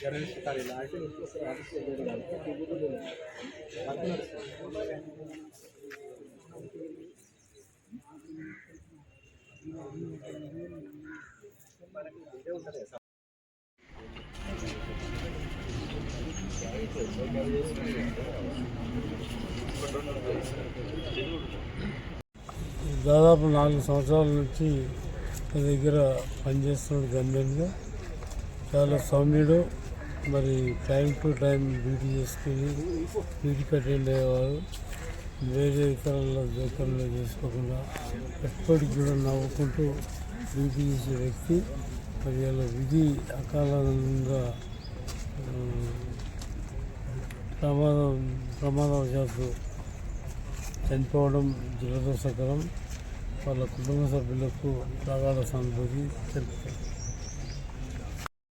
Journalist దాదాపు నాలుగు సంవత్సరాల నుంచి దగ్గర పనిచేస్తున్నాడు గన్మెన్గా చాలా సౌమ్యుడు మరి టైం టు టైం డ్యూటీ చేసుకుని డ్యూటీకి అటెండ్ అయ్యేవారు వేరే ఇతరుల జోకర్లు చేసుకోకుండా ఎప్పటికి కూడా నవ్వుకుంటూ డ్యూటీ చేసే వ్యక్తి మరి అలా విధి అకాలంగా ప్రమాదం ప్రమాదవశాత్తు చనిపోవడం దురదృష్టకరం. వాళ్ళ కుటుంబ సభ్యులకు ప్రగాఢ సానుభూతి తెలుపుతారు.